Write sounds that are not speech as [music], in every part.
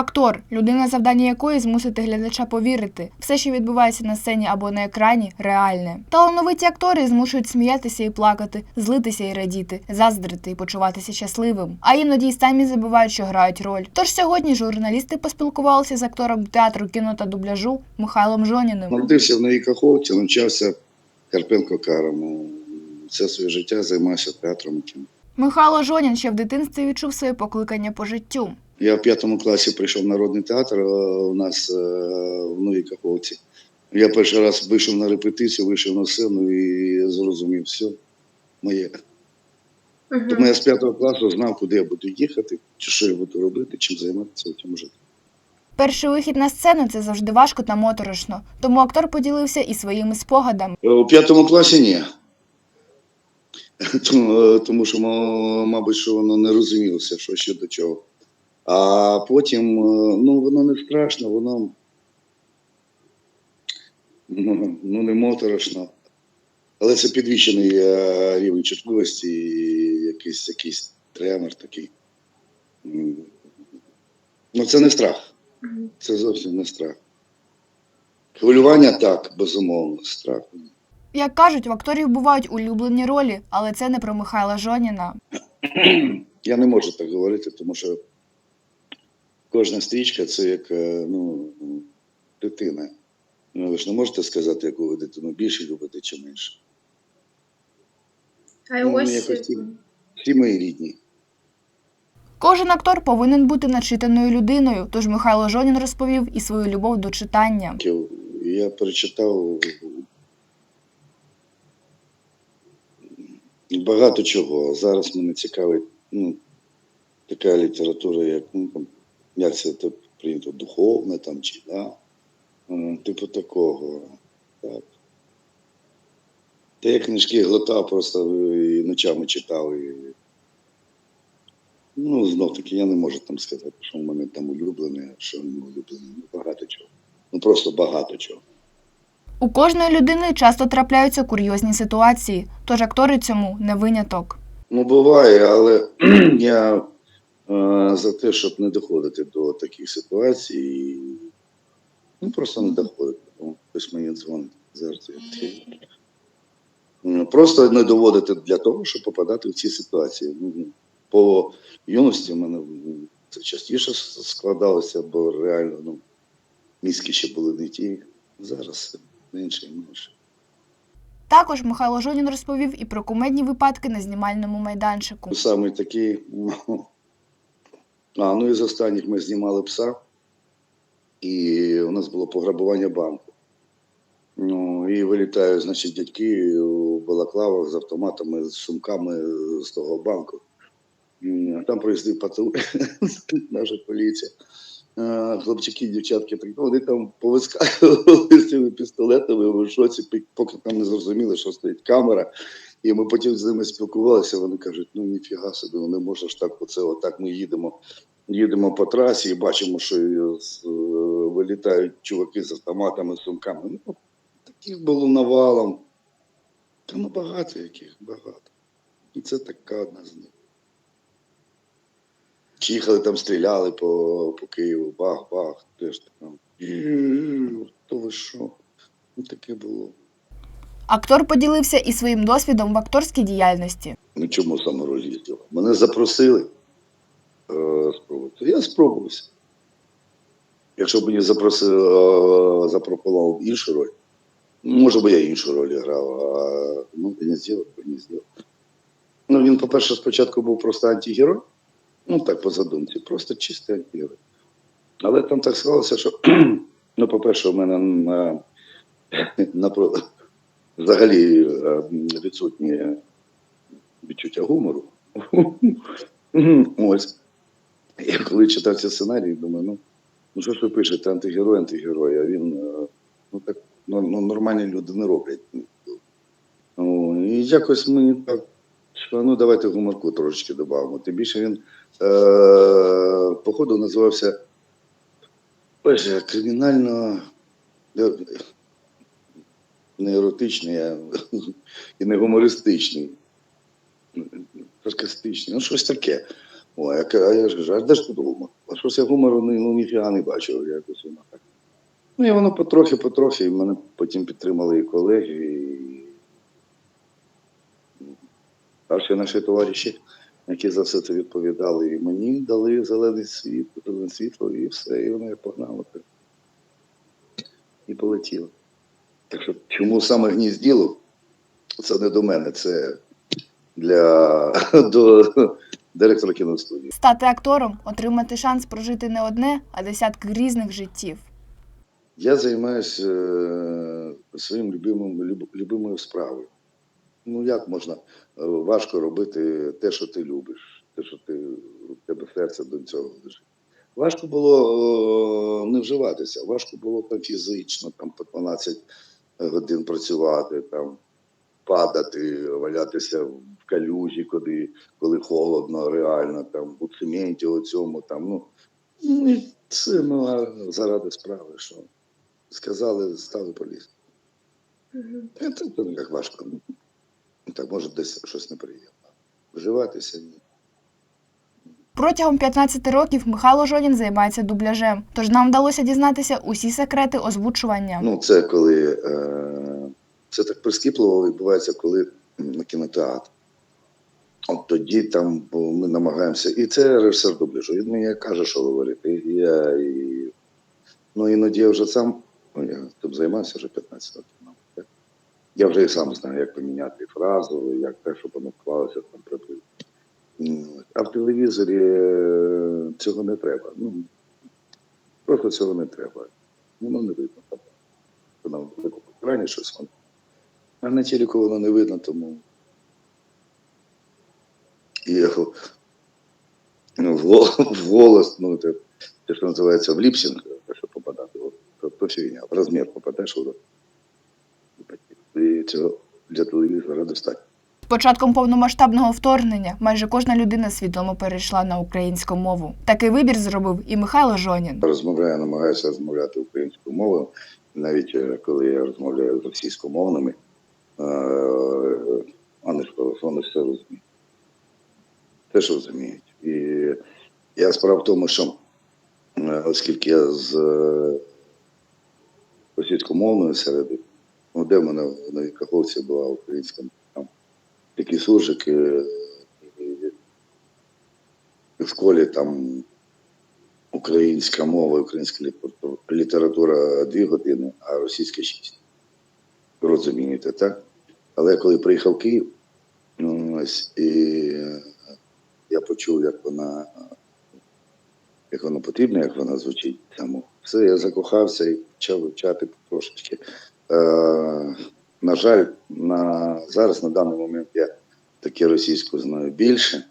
Актор людина, завдання якої змусити глядача повірити. Все, що відбувається на сцені або на екрані, реальне. Талановиті актори змушують сміятися і плакати, злитися і радіти, заздрити і почуватися щасливим. А іноді й самі забувають, що грають роль. Тож сьогодні журналісти поспілкувалися з актором театру, кіно та дубляжу Михайлом Жоніним. Народився в Новій Каховці, навчався Карпенко Карому. Все своє життя займався театром і кіно. Михайло Жонін ще в дитинстві відчув своє покликання по життю. Я в п'ятому класі прийшов в народний театр е, у нас е, в Новій Каховці. Я перший раз вийшов на репетицію, вийшов на сцену і зрозумів все моє. Тому я з п'ятого класу знав, куди я буду їхати, чи що я буду робити, чим займатися у цьому житті. Перший вихід на сцену це завжди важко та моторошно, тому актор поділився і своїми спогадами. Е, У п'ятому класі ні. Тому, е, тому що, ма- мабуть, що воно не розумілося, що ще до чого. А потім, е, ну, воно не страшно, воно ну, ну, не моторошно. Але це підвищений е, рівень чутливості, і якийсь, якийсь тремор такий. Ну, це не страх. Це зовсім не страх. Хвилювання так, безумовно, страх. Як кажуть, в акторів бувають улюблені ролі, але це не про Михайла Жоніна. Я не можу так говорити, тому що кожна стрічка це як е, ну, дитина. Ну, ви ж не можете сказати, яку ви дитину більше любите чи менше. А Ну, ось якось ті- Всі мої рідні. Кожен актор повинен бути начитаною людиною, тож Михайло Жонін розповів і свою любов до читання. Я перечитав багато чого. Зараз мене цікавить ну, така література, як, ну, там, як це то прийнято, духовне там чи да? Е, типу такого. Так. Та я книжки глотав просто е, і ночами читав. І... Ну, знов таки, я не можу там сказати, що в мене там улюблене, що не улюблене. Ну, багато чого. Ну просто багато чого. У кожної людини часто трапляються курйозні ситуації, тож актори цьому не виняток. Ну, буває, але [clears throat] я за те, щоб не доходити до таких ситуацій. І, ну, просто не доходити. Тому Хтось мені дзвонить зараз. Ну, Просто не доводити для того, щоб попадати в ці ситуації. Ну, По юності в мене це частіше складалося, бо реально ну, мізки ще були не ті. Зараз менше і менше. Також Михайло Жонін розповів і про кумедні випадки на знімальному майданчику. Саме такий. А, ну і з останніх ми знімали пса, і у нас було пограбування банку. Ну, і вилітають, значить, дядьки у балаклавах з автоматами, з сумками з того банку. Там проїздив патруль, [laughs] наша поліція. Хлопчики, дівчатки, вони там повискакували з цими пістолетами в шоці, поки там не зрозуміли, що стоїть камера. І ми потім з ними спілкувалися. Вони кажуть, ну ніфіга собі, ну, не можна ж так, оце отак ми їдемо. Їдемо по трасі і бачимо, що е, е, вилітають чуваки з автоматами, сумками. Ну, таких було навалом. Та ну багато яких, багато. І це така одна з них. Їхали там, стріляли по, по Києву, бах-бах, теж там. То ви що? Ну таке було. Актор поділився і своїм досвідом в акторській діяльності. Ну чому саме роль їздила? Мене запросили е, спробувати. Я спробувався. Якщо б мені запросили, е, запропонував іншу роль, ну, може би я іншу роль грав, а ну, не зробив, не зробив. Ну, він, по-перше, спочатку був просто антигерой, ну так по задумці, просто чистий антигерой. Але там так склалося, що, [clears throat] ну, по-перше, у мене на, [laughs] на, взагалі е, відсутнє відчуття гумору. Ось. Я коли читав цей сценарій, думаю, ну, ну що ж ви пишете, антигерой, антигерой, а він, е, ну так ну, ну, нормальні люди не роблять. І якось мені так, що ну давайте гуморку трошечки додамо. Тим більше він, е, походу, називався Боже, не еротичний, а [laughs] і не гумористичний саркастичний, ну щось таке. А, ка- а я ж кажу, а де ж тут гумор? А щось я гумору ну, ніфіга не бачив, якось воно так. Ну і воно потрохи-потрохи, і мене потім підтримали і колеги, і старші наші товариші, які за все це відповідали, і мені дали зелений світ, зелене світло, і все, і воно я погнало. І полетіло. Так що чому саме гнізділо? Це не до мене, це для [laughs] до директора кіностудії. Стати актором, отримати шанс прожити не одне, а десятки різних життів. Я займаюся е, своїм любимим, люб, любимою справою. Ну як можна е, важко робити те, що ти любиш, те, що ти у тебе серце до цього лежить. Важко було е, не вживатися, важко було там фізично, там по 12 годин працювати, там падати, валятися в калюжі, коли, коли холодно, реально, там у цементі оцьому, там, ну, ну і це ну, заради справи, що сказали, стали поліз. Це, не так важко. Так, може, десь щось неприємне. Вживатися ні. Протягом 15 років Михайло Жонін займається дубляжем, тож нам вдалося дізнатися усі секрети озвучування. Ну, це коли е, це так прискіпливо відбувається, коли на кінотеатр. От тоді там ми намагаємося. І це режисер дубляжу. Він мені каже, що говорити. І я, і... Ну, іноді я вже сам, ну, я тим займався вже 15 років. Я вже і сам знаю, як поміняти фразу, як те, щоб воно вклалося там приблизно. А в телевізорі е, цього не треба. Ну, просто цього не треба. Воно не видно. Там, на великому екрані щось воно. А на телеку воно не видно, тому і ну, в в голос, ну, це, те, що називається в ліпсінг, що попадати, то, то фігня. В розмір попадеш, воно. і цього для телевізора достатньо. Початком повномасштабного вторгнення майже кожна людина свідомо перейшла на українську мову. Такий вибір зробив і Михайло Жонін. Розмовляю, намагаюся розмовляти українською мовою, навіть е, коли я розмовляю з російськомовними, вони ж вони все розуміють. Теж розуміють. І я справа в тому, що е, оскільки я з е, російськомовної середи, ну де в мене Новій Каховці була українська там і, і в школі там українська мова, українська література- дві години, а російська шість. Розумієте, так? Але коли приїхав в Київ, ну, ось, і е, я почув, як вона, як воно потрібно, як вона звучить. Тому все, я закохався і почав вивчати трошечки. На жаль, на, зараз на даний момент я таке російську знаю більше,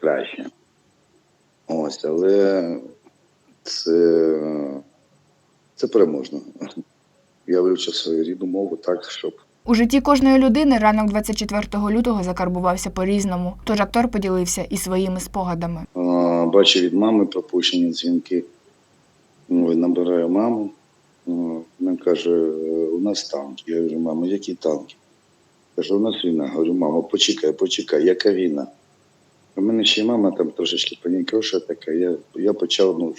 краще. Ось, але це, це переможно. Я вивчив свою рідну мову так, щоб У житті кожної людини ранок 24 лютого закарбувався по-різному, тож актор поділився і своїми спогадами. Бачу від мами пропущені дзвінки. Набираю маму. А, Вона каже, у нас танки. Я говорю, мама, які танки? Каже, у нас війна. Говорю, мама, почекай, почекай, яка війна? У мене ще й мама там трошечки панікала, що таке. Я, я почав, ну,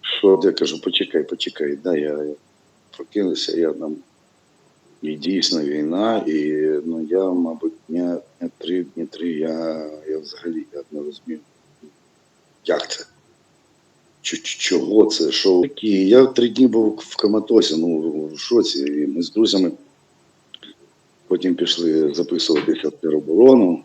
що я кажу, почекай, почекай. Да, я, я прокинувся, я там. І дійсно війна, і ну я, мабуть, дня, дня три, дні три, я, я взагалі я не розумію, як це? Чого це? Що такі? Я три дні був в коматосі, ну в шоці. І ми з друзями потім пішли записуватися в тероборону.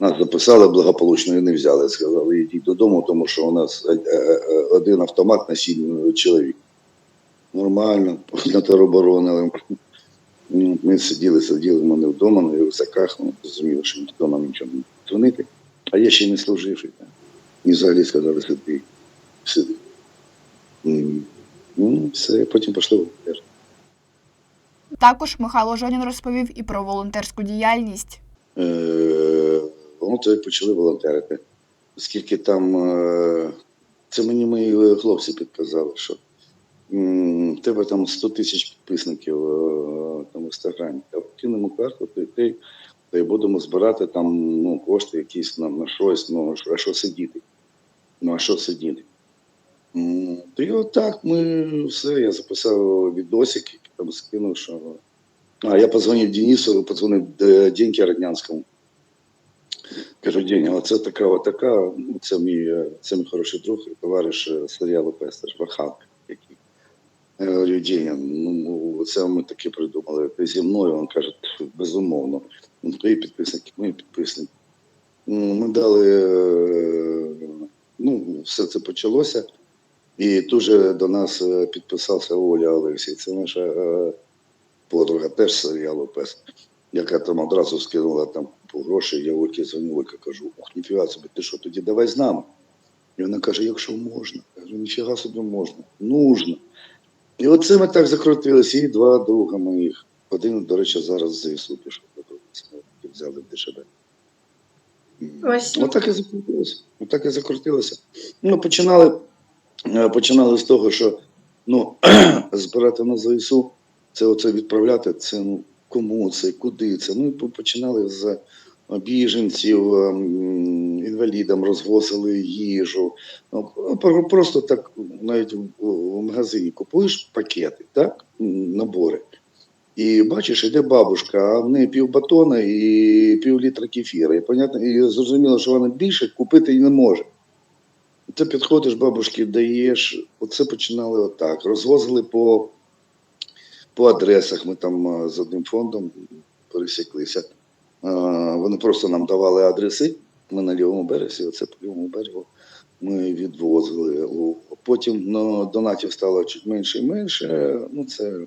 Нас записали благополучно і не взяли. Сказали, йдіть додому, тому що у нас е, е, е, один автомат на сім чоловік. Нормально, на тероборони. Ну, Ми сиділи, сиділи в мене вдома на рюкзаках, ну, зрозуміло, що ніхто нам нічого не дзвонити. А я ще й не служивший. Так. І взагалі сказали, сиди, сиди. М, Ну, все, потім пішли в ОТР. Також Михайло Жонін розповів і про волонтерську діяльність. Е, Волонтери почали волонтерити. Оскільки там е, це мені мої хлопці підказали, що м, в тебе там 100 тисяч підписників е, там в інстаграмі. А кинемо карту, ти, ти Та й будемо збирати там ну, кошти якісь на, на щось, ну а що сидіти? Ну а що сидіти? І отак ми все, я записав відосик, який там скинув, що. А я позвонив Денису, позвонив е, Деньки Роднянському. Кажу, Деня, оце така, отака, ну, це мій, е, це мій хороший друг і товариш е, Сергія Лопестер, Ваханка. Який. Я говорю, Деня, ну це ми таке придумали. Ти зі мною, він каже, безумовно. Ну, твої підписники, мої підписники. Ну, Ми дали, ну, все це почалося. І тут же до нас е, підписався Оля Олексій. Це наша е, подруга, теж серіалу Пес, яка там одразу скинула там по гроші. Я Ольки дзвоню, Олька кажу, ох, ніфіга собі, ти що, тоді давай з нами. І вона каже, якщо можна. Я кажу, ніфіга собі можна, нужно. І оце ми так закрутилися, і два друга моїх. Один, до речі, зараз з ЗСУ пішов. Взяли в ДШБ. Ось. Отак і закрутилося. Отак і закрутилося. Ну, починали, починали з того, що ну, [clears throat] збирати на ЗСУ, це оце відправляти, це ну, кому це, куди це. Ну, і починали з біженців, ем, інвалідам розвозили їжу. Ну, просто так навіть в, в магазині купуєш пакети, так, набори. І бачиш, іде бабушка, а в неї пів батона і пів літра кефіра. І, понятно, і зрозуміло, що вона більше купити і не може. Ти підходиш, бабушки даєш. Оце починали отак. Розвозили по, по адресах. Ми там з одним фондом пересіклися. Вони просто нам давали адреси. Ми на лівому березі, оце по лівому берегу ми відвозили. Потім ну, донатів стало чуть менше і менше. Ну, це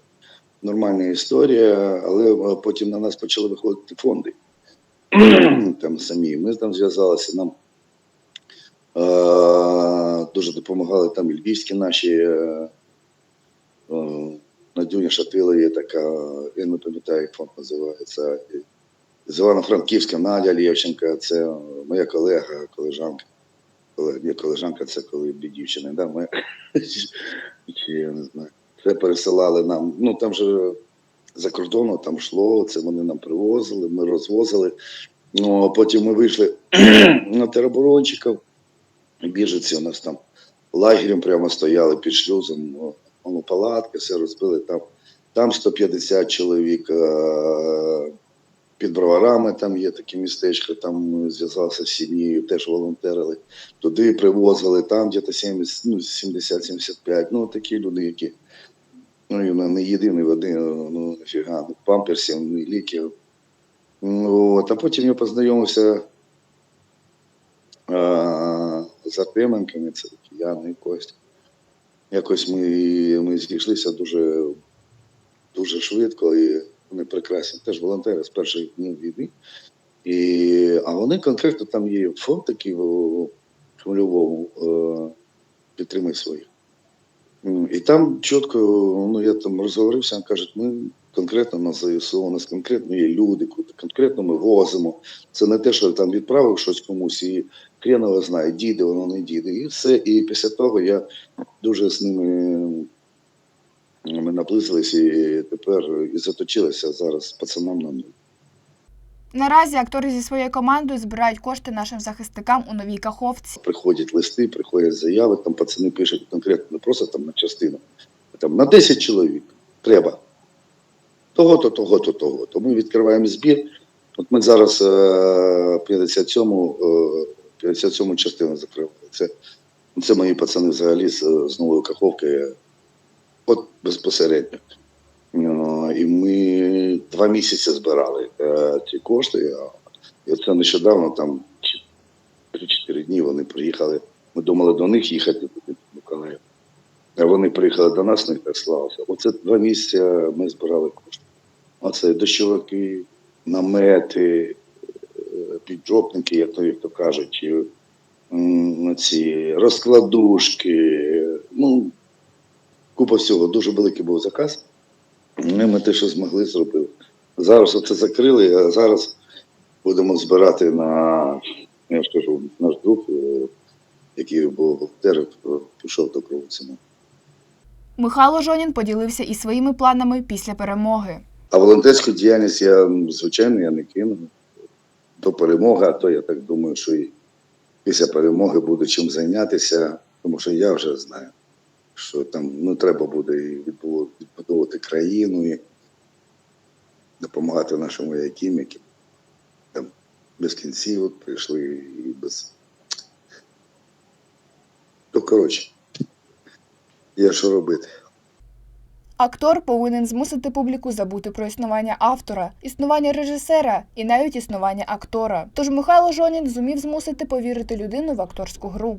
нормальна історія, але е, потім на нас почали виходити фонди. [clears throat] там самі. Ми там зв'язалися, нам е, дуже допомагали там львівські наші. Е, е, Надюня Шатила є така, я не пам'ятаю, як фонд називається. З Івано-Франківська Надя Лєвченка, це моя колега, колежанка. Є колежанка, це коли дві да, моя, [laughs] чи я не знаю. Це пересилали нам. Ну там же за кордону там йшло, це вони нам привозили, ми розвозили. Ну, а потім ми вийшли [clears throat] на тероборончиків. Біжиці у нас там лагерем прямо стояли під шлюзом, о, воно палатки, все розбили там. Там 150 чоловік. е, Під броварами там є таке містечко, там ми зв'язалися з сім'єю, теж волонтерили. Туди привозили, там десь 70, ну, 70-75. Ну, такі люди, які ну, не єдиний води, ну нафіга, ну, памперсів, ну, ліків. Ну, От, а потім я познайомився а, з Артеменками, це такі Яна і Костя. Якось ми, ми зійшлися дуже, дуже швидко, і вони прекрасні, теж волонтери з перших днів війни. І, а вони конкретно там є фонд такий в Хмельовому, е, підтримай своїх. І там чітко, ну я там розговорився, каже, ми конкретно на ЗСУ, у нас конкретно є люди, конкретно ми возимо. Це не те, що там відправив щось комусь, і хренова знає, діде воно не діде. І все. І після того я дуже з ними ми наблизились і тепер і заточилися зараз пацанам на нуль. Наразі актори зі своєю командою збирають кошти нашим захисникам у новій каховці. приходять листи, приходять заяви, там пацани пишуть конкретно, не просто там на частину, а там на 10 чоловік треба. Того-то, того-то, того-то. Ми відкриваємо збір. От ми зараз е, 57-му, е, 57-му частину закривали. Це, це мої пацани взагалі з, з нової каховки, от безпосередньо. Ну, І ми два місяці збирали е, ці кошти. І це нещодавно там 3-4 дні вони приїхали. Ми думали до них їхати в Миколаїв. А вони приїхали до нас, не так славився. Оце два місяці ми збирали кошти. Оце дощовики, намети, е, піджопники, як то, як то кажуть, ці розкладушки. Ну, купа всього. Дуже великий був заказ. Ми, ми те, що змогли, зробили. Зараз оце закрили, а зараз будемо збирати на я ж кажу, наш друг, е, який був волонтером, пішов до Кровоціна. Михайло Жонін поділився і своїми планами після перемоги. А волонтерську діяльність я, звичайно, я не кину. То перемога, то я так думаю, що і після перемоги буде чим зайнятися, тому що я вже знаю, що там ну, треба буде відбудовувати країну і допомагати нашим воякам, які там без кінців прийшли і без. То коротше, є що робити. Актор повинен змусити публіку забути про існування автора, існування режисера і навіть існування актора. Тож Михайло Жонін зумів змусити повірити людину в акторську гру.